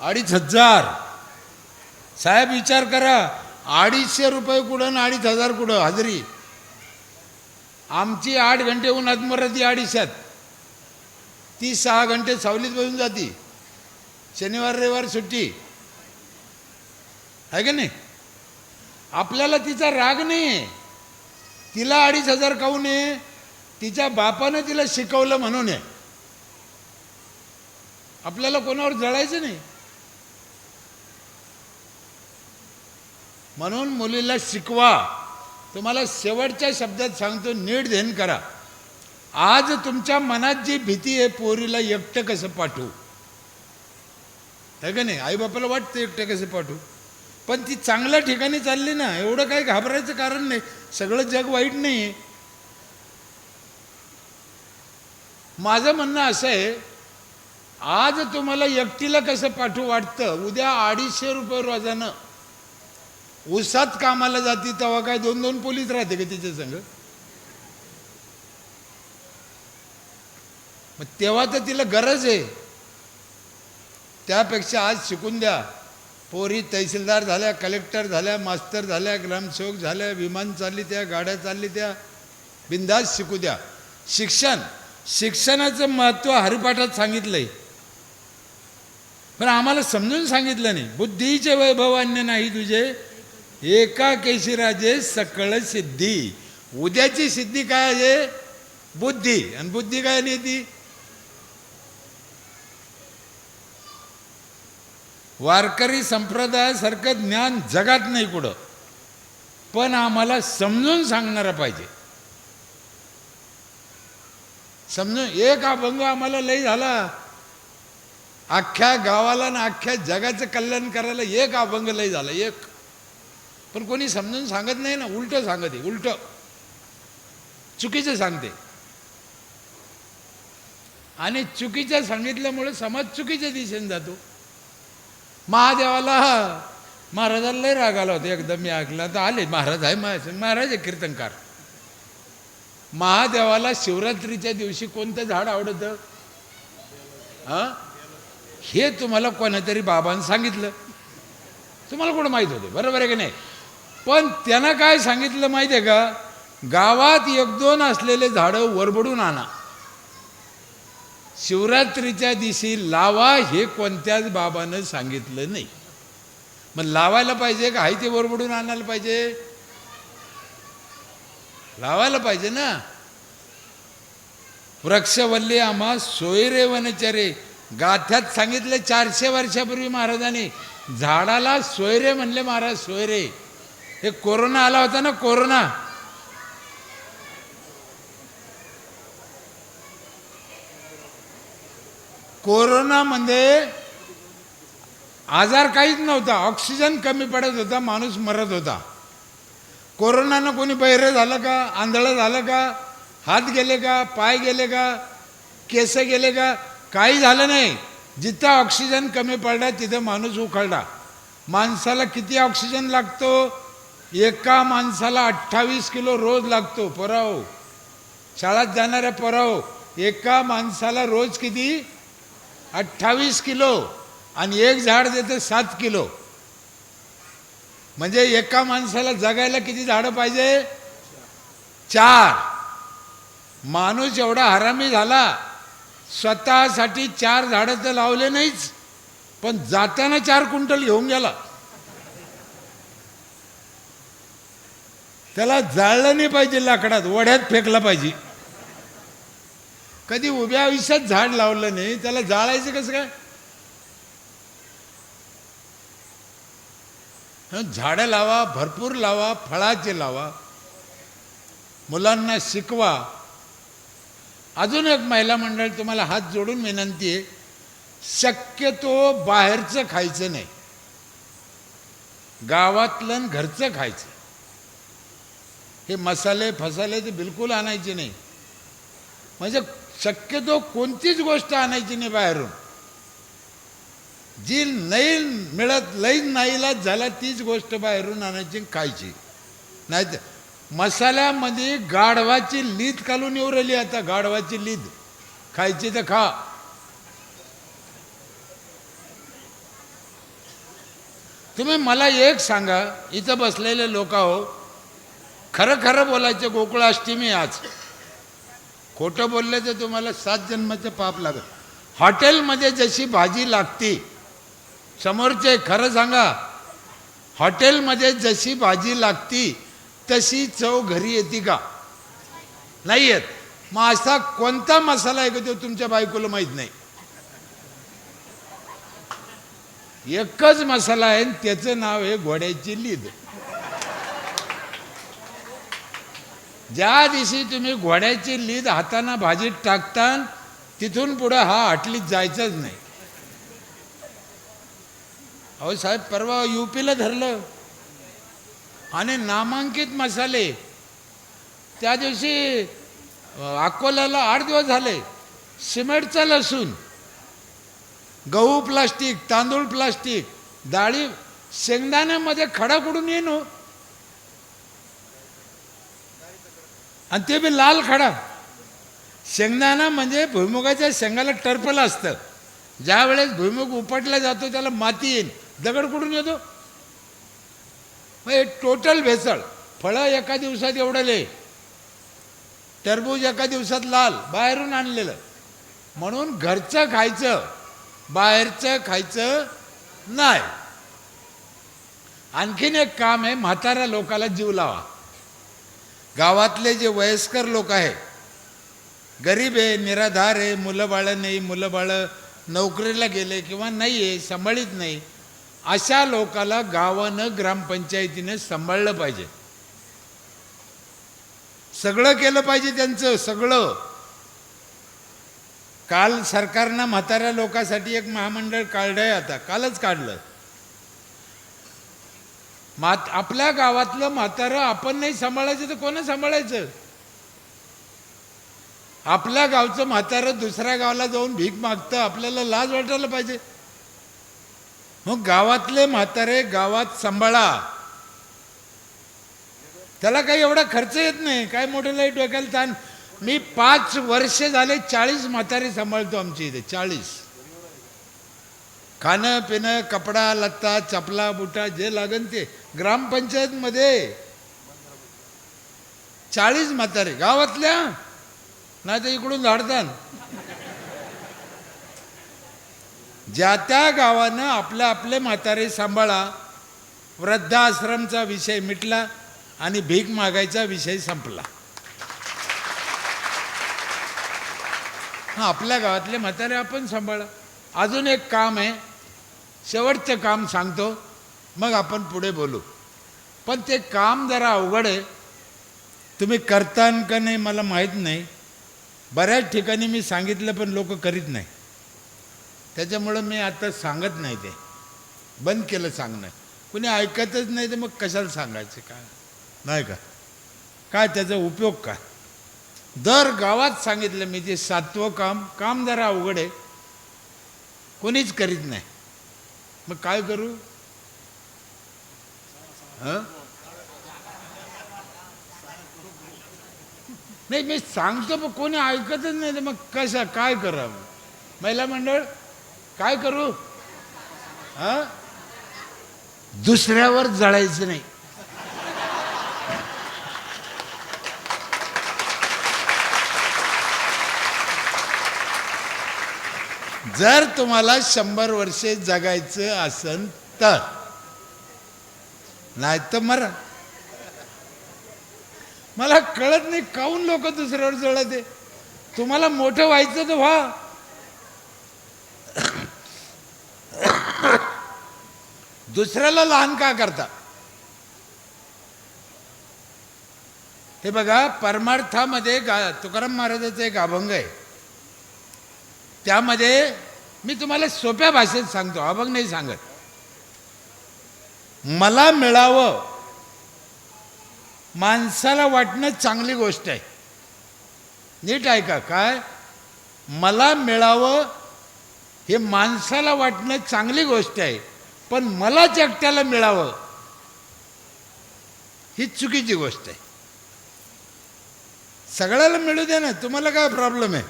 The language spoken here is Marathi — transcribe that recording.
अडीच हजार. साहेब विचार करा. अडीचशे रुपये कुठं आणि अडीच हजार कुठं? हजरी. आमची आठ घंटे होऊन मरत अडीचशात. ती सहा घंटे सावलीत बसून जाती. शनिवार रविवार सुट्टी. आहे का नाही? आपल्याला तिचा राग नाही तिला अडीच हजार काऊन आहे तिच्या बापानं तिला शिकवलं म्हणून आहे. आपल्याला कोणावर जळायचं नाही. म्हणून मुलीला शिकवा. तुम्हाला शेवटच्या शब्दात सांगतो नीट ध्यान करा. आज तुमच्या मनात जी भीती आहे पोरीला एकटं कसं पाठवू? आहे का नाही? आईबापाला वाटतं एकटं कसं पाठवू? पण ती चांगल्या ठिकाणी चालली ना एवढं काही घाबरायचं कारण नाही. सगळं जग वाईट नाही आहे. माझं म्हणणं असं आहे आज तुम्हाला एकटीला कसं पाठवू वाटतं? उद्या अडीचशे रुपये रोजानं उसात कामाला जाते तेव्हा काय दोन दोन पोलीस राहते का तिच्या संग? मग तेव्हा तर तिला गरज आहे. त्यापेक्षा आज शिकून द्या. पोरी तहसीलदार झाल्या कलेक्टर झाल्या मास्तर झाल्या ग्रामसेवक झाल्या विमान चालली त्या गाड्या चालली त्या. बिंदास शिकू द्या. शिक्षण शिक्षणाचं महत्त्व हरिपाठात सांगितलंय. पण आम्हाला समजून सांगितलं नाही. बुद्धीचे वैभव अन्य नाही तुझे. एका केशी राजे सकळ सिद्धी. उद्याची सिद्धी काय आहे? बुद्धी. आणि बुद्धी काय नाही ती? वारकरी संप्रदायासारखं ज्ञान जगात नाही कुठं. पण आम्हाला समजून सांगणारा पाहिजे. समजून एक अभंग आम्हाला लय झाला. अख्ख्या गावाला ना अख्ख्या जगाचं कल्याण करायला एक अभंग लय झाला. एक. पण कोणी समजून सांगत नाही ना उलट सांगते उलट. चुकीचं सांगते. आणि चुकीचं सांगितल्यामुळे समाज चुकीच्या दिशेने जातो. महादेवाला महाराजाला लय राग आला होता एकदम मी ऐकला तर आले महाराज आहे महाराज महाराज आहे कीर्तनकार. महादेवाला शिवरात्रीच्या दिवशी कोणतं झाड आवडतं? हा? हे तुम्हाला कोणातरी बाबांनी सांगितलं. तुम्हाला कुठं माहीत होते? बरोबर आहे की नाही? पण त्यांना काय सांगितलं माहिती आहे का? गावात एक दोन असलेले झाडं वरबडून आणा. शिवरात्रीच्या दिवशी लावा हे कोणत्याच बाबानं सांगितलं नाही. मग लावायला पाहिजे का? हाय ते वरबडून आणायला पाहिजे? लावायला पाहिजे ना? वृक्षवल्ली आम्हा सोयरे वनचरे. गाथ्यात सांगितले चारशे वर्षापूर्वी महाराजांनी. झाडाला सोयरे म्हणले महाराज सोयरे. हे कोरोना आला होता ना कोरोना. कोरोनामध्ये म्हणजे आजार काहीच नव्हता ऑक्सिजन कमी पडत होता माणूस मरत होता. कोरोनानं कोणी बहिरं झालं का आंधळं झालं का हात गेले का पाय गेले का केस गेले का काही झालं नाही. जिथं ऑक्सिजन कमी पडला तिथं माणूस उखळला माणसाला किती ऑक्सिजन लागतो एका माणसाला अठ्ठावीस किलो रोज लागतो पराव. शाळेत जाणाऱ्या पराव एका माणसाला रोज किती? अठ्ठावीस किलो. आणि एक झाड देते सात किलो. म्हणजे एका माणसाला जगायला किती झाडं पाहिजे? चार. माणूस एवढा हरामी झाला स्वतःसाठी चार झाडं तर लावले नाहीच पण जाताना चार क्विंटल घेऊन गेला. त्याला जाळलं नाही पाहिजे लाकडात वड्यात फेकला पाहिजे. कधी उभ्या आयुष्यात झाड लावलं नाही त्याला जाळायचं कसं काय? झाडं लावा भरपूर लावा फळाचे लावा. मुलांना शिकवा. अजून एक महिला मंडळ तुम्हाला हात जोडून विनंती आहे शक्यतो बाहेरचं खायचं नाही. गावातलं आणि घरचं खायचं. हे मसाले फसाले ते बिलकुल आणायचे नाही. म्हणजे शक्यतो कोणतीच गोष्ट आणायची नाही बाहेरून. जी नाही मिळत लईन नाहीला झाला तीच गोष्ट बाहेरून आणायची खायची. नाही तर मसाल्यामध्ये गाढवाची लीद घालून येऊ राहिली आता गाढवाची लीद. खायची तर खा. तुम्ही मला एक सांगा इथं बसलेले लोक आहो खरं खरं बोलायचं गोकुळाष्टमी आज. खोटं बोललं तर तुम्हाला सात जन्माचं पाप लागत हॉटेलमध्ये जशी भाजी लागती समोरचे खरं सांगा हॉटेलमध्ये जशी भाजी लागती तशी चव घरी येते का? नाही येत. मग असा कोणता मसाला आहे का तो तुमच्या बायकोला माहीत नाही? एकच मसाला आहे आणि त्याचं नाव आहे घोड्याची लीद. ज्या दिवशी तुम्ही घोड्याची लीद हाताना भाजीत टाकता तिथून पुढं हा आटलीत जायचंच नाही. अहो साहेब परवा युपीला धरलं. आणि नामांकित मसाले. त्या दिवशी अकोल्याला आठ दिवस झाले. सिमेंटचा लसूण गहू प्लास्टिक तांदूळ प्लास्टिक डाळी शेंगदाण्यामध्ये खडा कुडून येईन आणि ते बी लाल खडा. शेंगदाणा म्हणजे भुईमुगाच्या शेंगाला टर्पल असतं. ज्या वेळेस भुईमुग उपटला जातो त्याला माती येईल. दगड कुठून येतो? म्हणजे मग टोटल भेसळ. फळं एका दिवसात एवढले टरबूज एका दिवसात लाल बाहेरून आणलेलं. म्हणून घरचं खायचं बाहेरचं खायचं नाही. आणखीन एक काम आहे म्हाताऱ्या लोकाला जीव लावा. गावातले जे वयस्कर लोक आहे गरीब आहे निराधार आहे मुलं बाळं नाही मुलं बाळं नोकरीला गेले किंवा नाही आहे सांभाळीत नाही अशा लोकाला गावानं ग्रामपंचायतीनं सांभाळलं पाहिजे. सगळं केलं पाहिजे त्यांचं सगळं. काल सरकारनं म्हाताऱ्या लोकांसाठी एक महामंडळ काढलं आहे आता कालच काढलं. मात आपल्या गावातलं म्हातारं आपण नाही सांभाळायचं तर कोणा सांभाळायचं? आपल्या गावचं म्हातारं दुसऱ्या गावाला जाऊन भीक मागतं आपल्याला लाज वाटायला पाहिजे. मग गावातले म्हातारे गावात सांभाळा. त्याला काही एवढा खर्च येत नाही काय मोठं लाइट डोक्याला ताण. मी पाच वर्ष झाले चाळीस म्हातारे सांभाळतो आमच्या इथे चाळीस. खाणं पिणं कपडा लत्ता चपला बुटा जे लागन ते. ग्रामपंचायतमध्ये चाळीस म्हातारे गावातल्या? नाही तर इकडून झाडतात. ज्या त्या गावानं आपल्या आपले म्हातारे सांभाळा वृद्धाश्रमचा विषय मिटला आणि भीक मागायचा विषय संपला. हा आपल्या गावातले म्हातारे आपण सांभाळा. अजून एक काम आहे. शेवटचं काम सांगतो मग आपण पुढे बोलू. पण ते काम जरा अवघड आहे. तुम्ही करतान का नाही मला माहीत नाही. बऱ्याच ठिकाणी मी सांगितलं पण लोक करीत नाही. त्याच्यामुळं मी आता सांगत नाही ते. बंद केलं सांगणं. कुणी ऐकतच नाही तर मग कशाला सांगायचं काय? नाही का? काय त्याचा उपयोग काय? दर गावात सांगितलं मी ते सातवं काम काम जरा अवघड आहे. कोणीच करीत नाही. मग काय करू? हं? नाही मी सांगतो पण कोणी ऐकतच नाही. तर मग कशा काय करावं? महिला मंडळ काय करू? हा? दुसऱ्यावर जळायचं नाही. जर तुम्हाला शंभर वर्षे जगायचं असन तर. नाही तर मरा. मला कळत नाही काऊन लोक दुसऱ्यावर जळत तुम्हाला मोठं व्हायचं तर व्हा. दुसऱ्याला लहान का करता? हे बघा परमार्थामध्ये गा तुकाराम महाराजाचं एक अभंग आहे. त्यामध्ये मी तुम्हाला सोप्या भाषेत सांगतो अभंग नाही सांगत. मला मिळावं माणसाला वाटणं चांगली गोष्ट आहे. नीट ऐका काय? मला मिळावं हे माणसाला वाटणं चांगली गोष्ट आहे पण मला जगत्याला मिळावं ही चुकीची गोष्ट आहे. सगळ्याला मिळू दे ना तुम्हाला काय प्रॉब्लेम आहे?